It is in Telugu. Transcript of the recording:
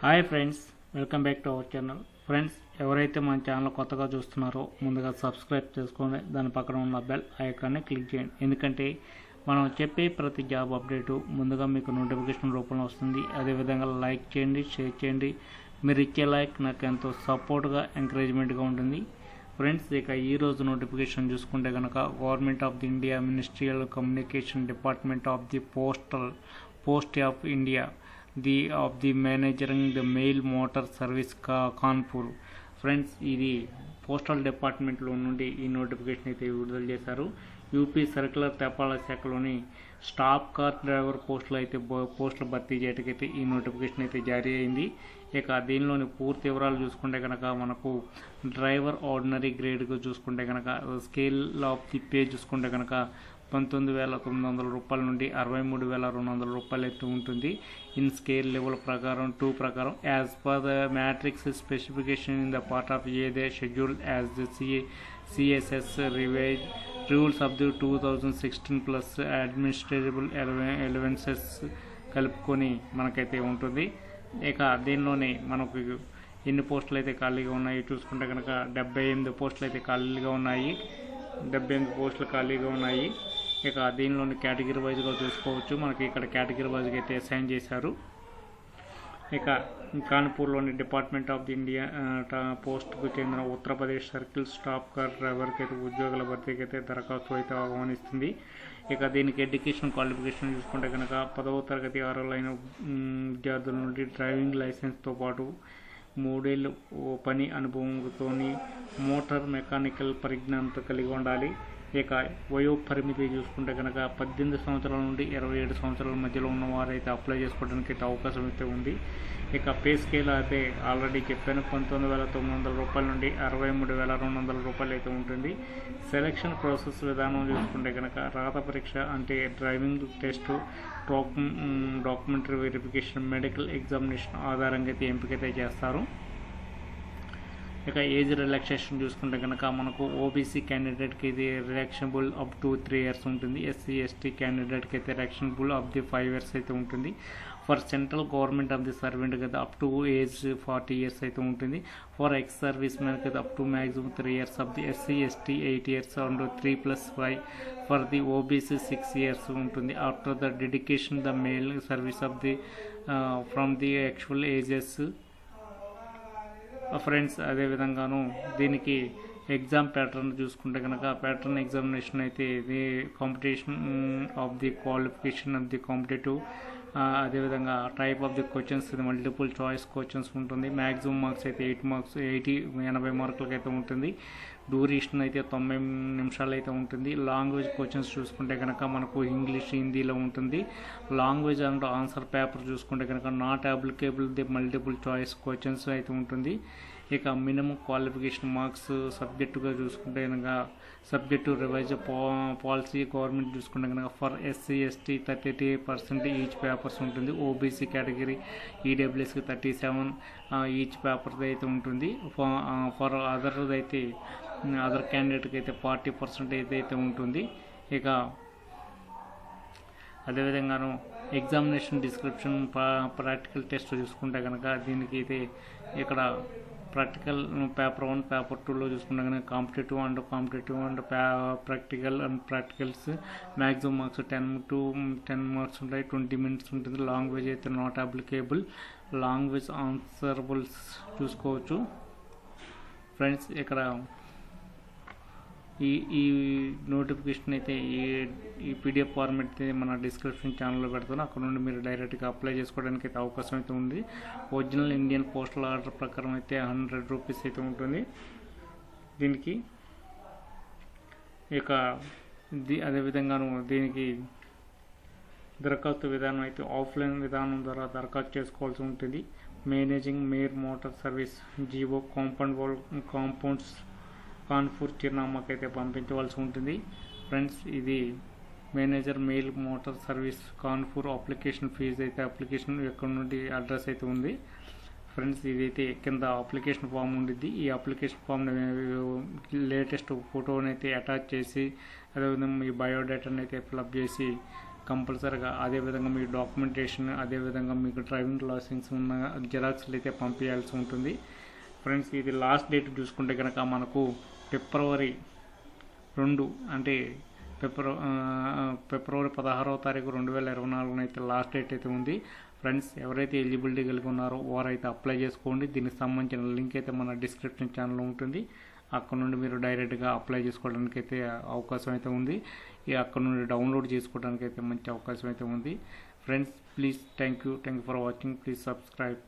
Hi friends welcome back to our channel. Friends ఎవరైతే మన ఛానల్ కొత్తగా చూస్తున్నారో ముందుగా సబ్స్క్రైబ్ చేసుకోండి దాని పక్కన ఉన్న బెల్ ఐకాన్ని క్లిక్ చేయండి. ఎందుకంటే మనం చెప్పే ప్రతి జాబ్ అప్డేటు ముందుగా మీకు నోటిఫికేషన్ రూపంలో వస్తుంది. అదేవిధంగా లైక్ చేయండి షేర్ చేయండి. మీరు ఇచ్చే లైక్ నాకు ఎంతో సపోర్ట్గా ఎంకరేజ్మెంట్గా ఉంటుంది. ఫ్రెండ్స్ ఇక ఈ రోజు నోటిఫికేషన్ చూసుకుంటే కనుక government of the India ministerial communication department of the postal post of India the of the managing the mail motor service కా కాన్పూర్ ఫ్రెండ్స్ ఇది పోస్టల్ డిపార్ట్మెంట్లో నుండి ఈ నోటిఫికేషన్ అయితే విడుదల చేశారు. యూపీ సర్క్యులర్ తపాలా శాఖలోని స్టాప్ కార్ డ్రైవర్ పోస్టులు అయితే పోస్టులు భర్తీ చేయటకైతే ఈ నోటిఫికేషన్ అయితే జారీ అయింది. ఇక దీనిలోని పూర్తి వివరాలు చూసుకుంటే కనుక మనకు డ్రైవర్ ఆర్డినరీ గ్రేడ్గా చూసుకుంటే కనుక స్కేల్ ఆఫ్ ది పే చూసుకుంటే కనుక పంతొమ్మిది వేల తొమ్మిది వందల రూపాయల నుండి అరవై మూడు వేల రెండు వందల రూపాయలు అయితే ఉంటుంది. ఇన్ స్కేల్ లెవెల్ ప్రకారం టూ ప్రకారం as per the matrix specification in the part of a schedule as the CA CSS revise rules of the two thousand sixteen plus administrable allowances కలుపుకొని మనకైతే ఉంటుంది. ఇక దీనిలోనే మనకు ఎన్ని పోస్టులు అయితే ఖాళీగా ఉన్నాయి చూసుకుంటే కనుక డెబ్బై ఎనిమిది పోస్టులు అయితే ఖాళీగా ఉన్నాయి. డెబ్బై ఎనిమిది పోస్టులు ఖాళీగా ఉన్నాయి. ఇక దీనిలోని కేటగిరీ వైజ్గా చూసుకోవచ్చు. మనకి ఇక్కడ కేటగిరీ వైజ్గా అయితే అసైన్ చేశారు. ఇక కాన్పూర్లోని డిపార్ట్మెంట్ ఆఫ్ ది ఇండియా టా- పోస్ట్కు చెందిన ఉత్తరప్రదేశ్ సర్కిల్ స్టాఫ్ కార్ డ్రైవర్కి అయితే ఉద్యోగుల భర్తీకి అయితే దరఖాస్తు అయితే ఆహ్వానిస్తుంది. ఇక దీనికి ఎడ్యుకేషన్ క్వాలిఫికేషన్ చూసుకుంటే కనుక పదవ తరగతి అర్హులైన విద్యార్థుల నుండి డ్రైవింగ్ లైసెన్స్తో పాటు మూడేళ్ళు పని అనుభవంతోని మోటార్ మెకానికల్ పరిజ్ఞానంతో కలిగి ఉండాలి. ఇక వయో పరిమితి చూసుకుంటే కనుక పద్దెనిమిది సంవత్సరాల నుండి ఇరవై ఏడు సంవత్సరాల మధ్యలో ఉన్న వారైతే అప్లై చేసుకోవడానికి అయితే అవకాశం అయితే ఉంది. ఇక పే స్కేల్ అయితే ఆల్రెడీ చెప్పాను పంతొమ్మిది వేల తొమ్మిది వందల రూపాయల నుండి అరవై మూడు వేల రెండు వందల రూపాయలు అయితే ఉంటుంది. సెలక్షన్ ప్రాసెస్ విధానం చూసుకుంటే కనుక రాత పరీక్ష అంటే driving test documentary verification medical examination ఆధారంగా అయితే ఎంపికైతే చేస్తారు. ఇక ఏజ్ రిలాక్సేషన్ చూసుకుంటే కనుక మనకు ఓబీసీ క్యాండిడేట్కి ఇది relaxable up to three years ఉంటుంది. ఎస్సీ ఎస్టీ క్యాండిడేట్కి అయితే relaxable up the five years అయితే ఉంటుంది. For central government of the servant కదా up to age forty years అయితే ఉంటుంది. ఫర్ ఎక్స్ సర్వీస్ మ్యాన్ కదా up to maximum three years of the SC ST eight years and three plus five for the OBC six years ఉంటుంది. After the dedication the mail service of the from the actual ages friends అదేవిధంగాను దీనికి ఎగ్జామ్ ప్యాటర్న్ చూసుకుంటే కనుక ప్యాటర్న్ ఎగ్జామినేషన్ అయితే ఇది competition of the qualification of the competitive అదేవిధంగా టైప్ ఆఫ్ ది క్వశ్చన్స్ ఇది మల్టిపుల్ చాయిస్ క్వశ్చన్స్ ఉంటుంది. మ్యాక్సిమం మార్క్స్ అయితే ఎయిట్ మార్క్స్ ఎయిటీ ఎనభై మార్కులకి అయితే ఉంటుంది. డ్యూరేషన్ అయితే తొంభై నిమిషాలు అయితే ఉంటుంది. లాంగ్వేజ్ క్వశ్చన్స్ చూసుకుంటే కనుక మనకు ఇంగ్లీష్ హిందీలో ఉంటుంది. లాంగ్వేజ్ అండ్ ఆన్సర్ పేపర్ చూసుకుంటే కనుక not applicable the multiple choice questions అయితే ఉంటుంది. ఇక మినిమం క్వాలిఫికేషన్ మార్క్స్ సబ్జెక్టుగా చూసుకుంటే కనుక సబ్జెక్టు రివైజ్ పాలసీ గవర్నమెంట్ చూసుకుంటే కనుక for SC ST thirty eighty percent each papers ఉంటుంది. ఓబీసీ కేటగిరీ ఈడబ్ల్యూఎస్కి థర్టీ సెవెన్ ఈచ్ పేపర్ అయితే ఉంటుంది. ఫర్ అదర్ uh, అయితే అదర్ క్యాండిడేట్కి అయితే ఫార్టీ పర్సెంట్ అయితే ఉంటుంది. ఇక అదేవిధంగాను ఎగ్జామినేషన్ డిస్క్రిప్షన్ ప్రాక్టికల్ టెస్ట్ చూసుకుంటే కనుక దీనికి అయితే ఇక్కడ ప్రాక్టికల్ పేపర్ వన్ పేపర్ టూలో చూసుకుంటే కనుక competitive and competitive and practical and practicals maximum marks ten to ten marks ఉంటాయి. ట్వంటీ మినిట్స్ ఉంటుంది. లాంగ్వేజ్ అయితే నాట్ అప్లికేబుల్ లాంగ్వేజ్ ఆన్సరబుల్స్ చూసుకోవచ్చు. ఫ్రెండ్స్ ఇక్కడ ఈ ఈ నోటిఫికేషన్ అయితే ఈ ఈ పీడిఎఫ్ ఫార్మెట్ అయితే మన డిస్క్రిప్షన్ ఛానల్లో పెడతాను. అక్కడ నుండి మీరు డైరెక్ట్గా అప్లై చేసుకోవడానికి అయితే అవకాశం అయితే ఉంది. ఒరిజినల్ ఇండియన్ పోస్టల్ ఆర్డర్ ప్రకారం అయితే హండ్రెడ్ రూపీస్ అయితే ఉంటుంది. దీనికి ఇక ది అదేవిధంగాను దీనికి దరఖాస్తు విధానం అయితే ఆఫ్లైన్ విధానం ద్వారా దరఖాస్తు చేసుకోవాల్సి ఉంటుంది. Managing Meyer motor service GO compound wall compounds Kanpur చిరునామాకి అయితే పంపించవలసి ఉంటుంది. ఫ్రెండ్స్ ఇది manager mail motor service Kanpur application fee అయితే అప్లికేషన్ ఎక్కడ నుండి అడ్రస్ అయితే ఉంది. ఫ్రెండ్స్ ఇదైతే కింద అప్లికేషన్ ఫామ్ ఉండిద్ది. ఈ అప్లికేషన్ ఫామ్ని లేటెస్ట్ ఫోటోని అయితే అటాచ్ చేసి అదేవిధంగా మీ బయోడేటాని అయితే ఫిలప్ చేసి కంపల్సరీగా అదేవిధంగా మీ డాక్యుమెంటేషన్ అదేవిధంగా మీకు డ్రైవింగ్ లైసెన్స్ ఉన్న జిరాక్స్లు అయితే పంపించాల్సి ఉంటుంది. ఫ్రెండ్స్ ఇది లాస్ట్ డేట్ చూసుకుంటే కనుక మనకు ఫిబ్రవరి రెండు అంటే ఫిబ్రవ ఫిబ్రవరి పదహారవ తారీఖు రెండు వేల ఇరవై నాలుగున అయితే లాస్ట్ డేట్ అయితే ఉంది. ఫ్రెండ్స్ ఎవరైతే ఎలిజిబిలిటీ కలిగి ఉన్నారో వారైతే అప్లై చేసుకోండి. దీనికి సంబంధించిన లింక్ అయితే మన డిస్క్రిప్షన్ ఛానల్లో ఉంటుంది. అక్కడ నుండి మీరు డైరెక్ట్గా అప్లై చేసుకోవడానికి అయితే అవకాశం అయితే ఉంది. ఈ అక్కడ నుండి డౌన్లోడ్ చేసుకోవడానికి అయితే మంచి అవకాశం అయితే ఉంది. Friends please thank you thank you for watching please subscribe